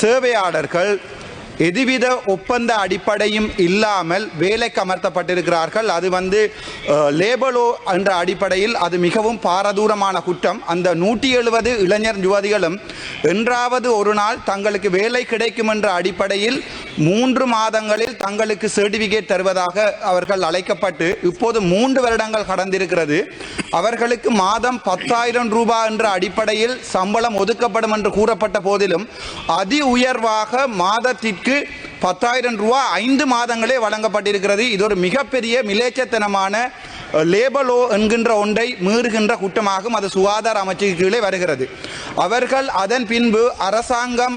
சேவையாளர்கள் எதுவித ஒப்பந்த அடிப்படையும் இல்லாமல் வேலைக்கு அமர்த்தப்பட்டிருக்கிறார்கள். அது வந்து லேபலோ என்ற அடிப்படையில் அது மிகவும் பாரதூரமான குற்றம். அந்த நூற்றி எழுபது இளைஞர் யுவதிகளும் என்றாவது ஒரு நாள் தங்களுக்கு வேலை கிடைக்கும் என்ற அடிப்படையில் மூன்று மாதங்களில் தங்களுக்கு சர்டிபிகேட் தருவதாக அவர்கள் அழைக்கப்பட்டு இப்போது மூன்று வருடங்கள் கடந்திருக்கிறது. அவர்களுக்கு மாதம் பத்தாயிரம் ரூபாய் என்ற அடிப்படையில் சம்பளம் ஒதுக்கப்படும் என்று கூறப்பட்ட போதிலும் அதி உயர்வாக மாதத்திற்கு பத்தாயிரம் ரூபாய் ஐந்து மாதங்களே வழங்கப்பட்டிருக்கிறது. இது ஒரு மிகப்பெரிய மிலேச்சத்தனமான லேபலோ என்கின்ற ஒன்றை மீறுகின்ற குற்றமாகும் அது சுகாதார அமைச்சுக்கு கீழே வருகிறது. அவர்கள் அதன் பின்பு அரசாங்கம்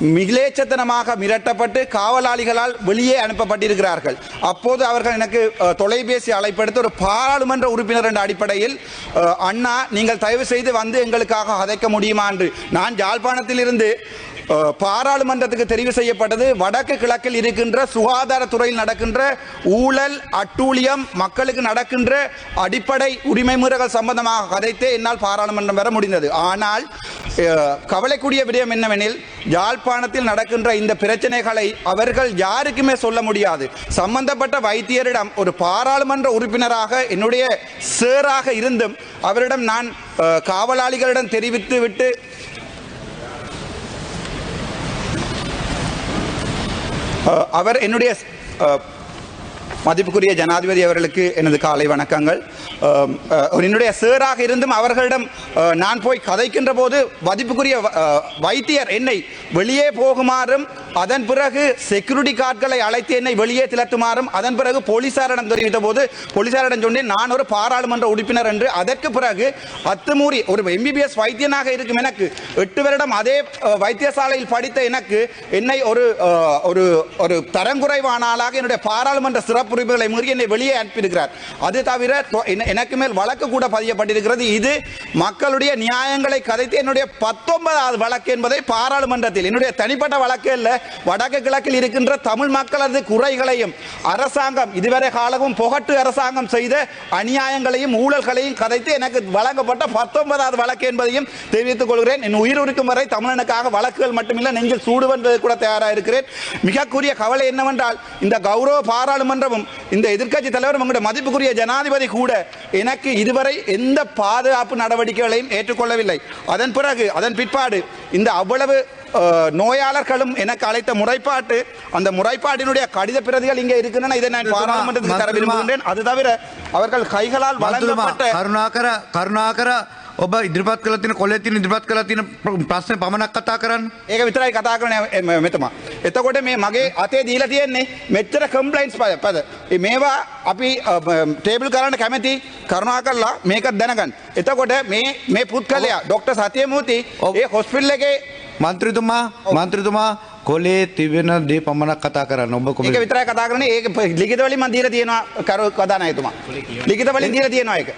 மிகிலேச்சத்தனமாக மிரட்டப்பட்டு காவலாளிகளால் வெளியே அனுப்பப்பட்டிருக்கிறார்கள். அப்போது அவர்கள் எனக்கு தொலைபேசி அழைப்படுத்த ஒரு பாராளுமன்ற உறுப்பினர் என்ற அடிப்படையில் அண்ணா நீங்கள் தயவு செய்து வந்து எங்களுக்காக அதைக்க முடியுமா? என்று. நான் யாழ்ப்பாணத்திலிருந்து பாராளுமன்றத்துக்கு தெரிவு செய்யப்பட்டது. வடக்கு கிழக்கில் இருக்கின்ற சுகாதாரத்துறையில் நடக்கின்ற ஊழல் அட்டூழியம் மக்களுக்கு நடக்கின்ற அடிப்படை உரிமை மீறல்கள் சம்பந்தமாக கதைத்தே என்னால் பாராளுமன்றம் வர முடிந்தது. ஆனால் கவலைக்கூடிய விடயம் என்னவெனில் யாழ்ப்பாணத்தில் நடக்கின்ற இந்த பிரச்சனைகளை அவர்கள் யாருக்குமே சொல்ல முடியாது. சம்பந்தப்பட்ட வைத்தியரிடம் ஒரு பாராளுமன்ற உறுப்பினராக என்னுடைய சேராக இருந்தும் அவரிடம் நான் காவலாளிகளிடம் தெரிவித்து விட்டு அவர் என்னுடைய மதிப்புக்குரிய ஜனாதிபதி அவர்களுக்கு எனது காலை வணக்கங்கள். என்னுடைய சேராக இருந்தும் அவர்களிடம் நான் போய் கதைக்கின்ற போது மதிப்புக்குரிய வ- வைத்தியர் என்னை வெளியே போகுமாறும் அதன் பிறகு செக்யூரிட்டி கார்டுகளை அழைத்து என்னை வெளியே திரட்டுமாறும் அதன் பிறகு போலீசாரிடம் தெரிவித்த போது போலீசாரிடம் சொன்னேன் நான் ஒரு பாராளுமன்ற உறுப்பினர் என்று. அதற்கு பிறகு அத்துமூறி ஒரு எம்பிபிஎஸ் வைத்தியனாக இருக்கும் எனக்கு எட்டு வருடம் அதே வைத்தியசாலையில் படித்த எனக்கு என்னை ஒரு ஒரு ஒரு தரங்குறைவான ஆளாக என்னுடைய பாராளுமன்ற சிறப்புரிமைகளை மீறி என்னை வெளியே அனுப்பியிருக்கிறார். அது தவிர எனக்கு மேல் வழக்கு கூட பதியப்பட்டிருக்கிறது. இது மக்களுடைய நியாயங்களை கதைத்து என்னுடைய பத்தொன்பதாவது வழக்கு என்பதை பாராளுமன்றத்தில் என்னுடைய தனிப்பட்ட வழக்கு இல்லை வடக்கு கிழக்கில் இருக்கின்ற தமிழ் மக்களது குறைகளையும் அரசாங்கம் இதுவரை காலமும் புகட்டு அரசாங்கம் செய்த அநியாயங்களையும் ஊழல்களையும் கதைத்து எனக்கு வழங்கப்பட்ட பத்தொன்பதாவது வழக்கு என்பதையும் தெரிவித்துக் கொள்கிறேன். என் உயிர் இருக்கும் வரை தமிழனுக்காக வழக்குகள் மட்டுமில்லை நெஞ்சில் சூடுவென்பது கூட தயாராக இருக்கிறேன். மிகக்குரிய கவலை என்னவென்றால் இந்த கௌரவ பாராளுமன்றமும் இந்த எதிர்க்கட்சி தலைவரும் உங்களுடைய மதிப்புக்குரிய ஜனாதிபதி கூட எனக்கு இதுவரை எந்த பாதுகாப்பு நடவடிக்கைகளையும் ஏற்றுக்கொள்ளவில்லை. அதன் பிறகு அதன் பிற்பாடு இந்த அவ்வளவு நோயாளர்களும் எனக்கு அழைத்த முறைப்பாட்டு அந்த முறைப்பாட்டினுடைய கடித பிரதிகள் இங்கே இருக்கின்றன இதை நான் மருத்துவமா- பாராளுமன்றத்துக்கு தர மருத்துவமா- விரும்புகின்றேன் அது தவிர அவர்கள் கைகளால் මන්තුතුමා வழங்கப்பட்ட කරුණාකර කරුණාකර ඔබ ඉදිරිපත් කළ තියෙන කොලේ තියෙන ඉදිරිපත් කළ තියෙන ප්‍ර- ප්‍රශ්න පමණක් කතා කරන්න. ඒක විතරයි කතා කරන මෙතම. එතකොට මේ මගේ අතේ දීලා තියෙන්නේ මෙච්චර කම්පලයින්ස් පද පද. ඒ මේවා අපි ටේබල් කරන්න කැමති කරුණා කරලා මේකත් දැනගන්න. එතකොට මේ මේ පුද්ගලයා ඩොක්ටර් සතියමූර්ති ඔව්. ඒ හොස්පිටල් එකේ මන්ත්‍රතුමා මන්ත්‍රතුමා කොලේ තිබෙන දේ පමණක් කතා කරන්න. ඔබ කොම විතර කතා කරන ඒ ලිගිතවලින් මන්දීර තියෙනවා කරු කදානයතුමා ලිගිතවලින් දීර තියෙනවා එක